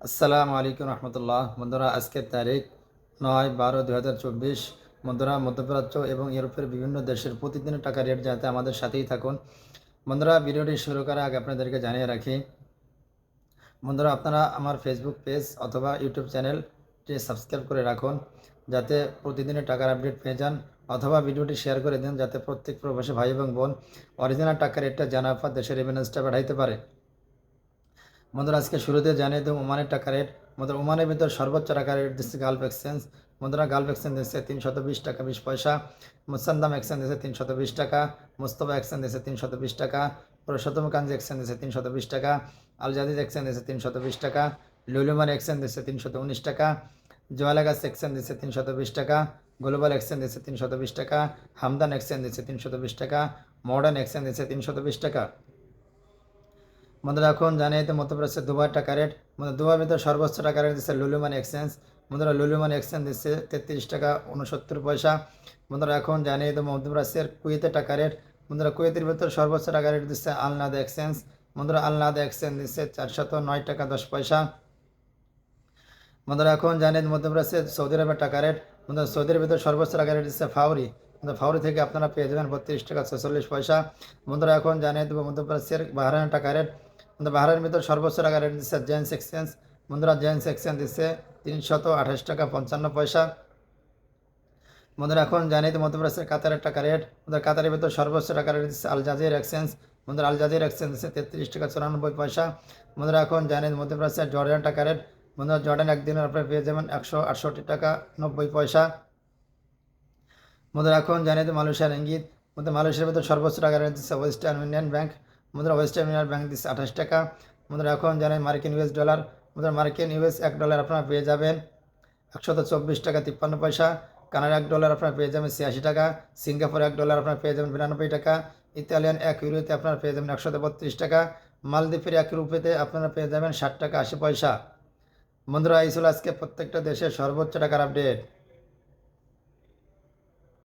আসসালামু আলাইকুম রহমতুল্লাহ। বন্ধুরা, আজকের তারিখ নয় বারো দু হাজার চব্বিশ। বন্ধুরা, মধ্যপ্রাচ্য এবং ইউরোপের বিভিন্ন দেশের প্রতিদিনের টাকা রেট জানতে আমাদের সাথেই থাকুন। বন্ধুরা, ভিডিওটি শুরু করার আগে আপনাদেরকে জানিয়ে রাখি, বন্ধুরা, আপনারা আমার ফেসবুক পেজ অথবা ইউটিউব চ্যানেলটি সাবস্ক্রাইব করে রাখুন, যাতে প্রতিদিনের টাকার আপডেট পেয়ে যান, অথবা ভিডিওটি শেয়ার করে দিন, যাতে প্রত্যেক প্রবাসী ভাই এবং বোন অরিজিনাল টাকার রেটটা জানার পর দেশের রেভিনেন্সটা বাড়াইতে পারে। বন্ধুরা আজকে শুরুতে জানিয়ে দেবো ওমানের টাকা রেট বন্ধুরা ওমানের ভিতর সর্বোচ্চ টাকা রেট দিচ্ছে গালফ এক্সচেঞ্জ বন্ধুরা গালফ এক্সচেঞ্জ দিচ্ছে তিনশত বিশ টাকা বিশ পয়সা মুসান্দাম এক্সচেঞ্জ দিচ্ছে তিনশত বিশ টাকা মুস্তফা এক্সচেঞ্জ দিচ্ছে তিনশত বিশ টাকা পুরুষোত্তম কাঞ্জি এক্সচেঞ্জ দিচ্ছে তিনশত বিশ টাকা আল জাদিদ এক্সচেঞ্জ দিচ্ছে তিনশত বিশ টাকা লুলুমার এক্সচেঞ্জ দিচ্ছে তিনশত উনিশ টাকা জোয়ালাগাছ এক্সচেঞ্জ দিচ্ছে তিনশত বিশ টাকা গ্লোবাল এক্সচেঞ্জ দিচ্ছে তিনশত বিশ টাকা হামদান এক্সচেঞ্জ দিচ্ছে তিনশত বিশ টাকা মডার্ন এক্সচেঞ্জ দিচ্ছে তিনশত বিশ টাকা বন্ধুরা, এখন জানিয়ে তো মধ্যপ্রাচ্যের দুবার টাকা রেট মানে দুবার ভিতরে সর্বোচ্চ টাকা রেট দিচ্ছে লুলুমান এক্সচেঞ্জ। বন্ধুরা, লুলুমান এক্সচেঞ্জ দিচ্ছে তেত্রিশ টাকা উনসত্তর পয়সা। বন্ধুরা, এখন জানিয়ে তো মধ্যপ্রাচ্যের কুয়েতে টাকা রেট বন্ধুরা, কুয়েতের ভিতরে সর্বোচ্চ টাকা রেট দিচ্ছে আলনাদা এক্সচেঞ্জ। বন্ধুরা, আলনাদা এক্সচেঞ্জ দিচ্ছে চারশত নয় টাকা দশ পয়সা। বন্ধুরা, এখন জানেন মধ্যপ্রাচ্যের সৌদি আরবের টাকা রেট বন্ধুরা, সৌদির ভিতরে সর্বোচ্চ টাকা রেট দিচ্ছে ফাউরি ফাউরি থেকে আপনারা পেয়ে যাবেন বত্রিশ টাকা ছেচল্লিশ পয়সা। বন্ধুরা, এখন জানিয়ে দেবো মধ্যপ্রাচ্যের বাহারানের টাকা রেট কিন্তু বাহারের ভিতর সর্বোচ্চ টাকা রেট দিচ্ছে জেন্স এক্সচেঞ্জ। বন্ধুরা জেন্স এক্সচেঞ্জ দিচ্ছে তিনশত আঠাশ টাকা পঞ্চান্ন পয়সা। বন্ধুরা, এখন জানি তো মধ্যপ্রাচ্যের কাতারের টাকা রেট। বন্ধুরা, কাতারের ভিতর সর্বোচ্চ টাকা রেট দিচ্ছে আল জাজির এক্সচেঞ্জ। বন্ধুরা, আল জাজির এক্সচেঞ্জ দিচ্ছে তেত্রিশ টাকা চুরানব্বই পয়সা। বন্ধুরা, এখন জানি মধ্যপ্রাচ্যের জর্ডান টাকা রেট। বন্ধুরা, জর্ডান একদিনের আপনার পেয়ে যাবেন একশো আটষট্টি টাকা নব্বই পয়সা। বন্ধুরা, এখন জানি তো মালয়েশিয়ার ইঙ্গিত। বন্ধুরা, মালয়েশিয়ার ভিতর সর্বোচ্চ টাকা রেট দিচ্ছে ওয়েস্টার্ন ইউনিয়ন ব্যাংক। বন্ধুরা ওয়েস্টার্ন ইউনিয়ন ব্যাংক দিচ্ছে আঠাশ টাকা। বন্ধুরা এখন জানেন মার্কিন ইউএস ডলার। বন্ধুরা মার্কিন ইউএস এক ডলার আপনারা পেয়ে যাবেন একশত চব্বিশ টাকা তিপ্পান্ন পয়সা। কানাডা এক ডলার আপনারা পেয়ে যাবেন ছিয়াশি টাকা। সিঙ্গাপুর এক ডলার আপনারা পেয়ে যাবেন বিরানব্বই টাকা। ইতালিয়ান এক ইউরোতে আপনারা পেয়ে যাবেন একশত বত্রিশ টাকা। মালদ্বীপের এক রুপিতে আপনারা পেয়ে যাবেন ষাট টাকা আশি পয়সা। বন্ধুরা এই আজকে প্রত্যেকটা দেশের সর্বোচ্চ টাকার আপডেট।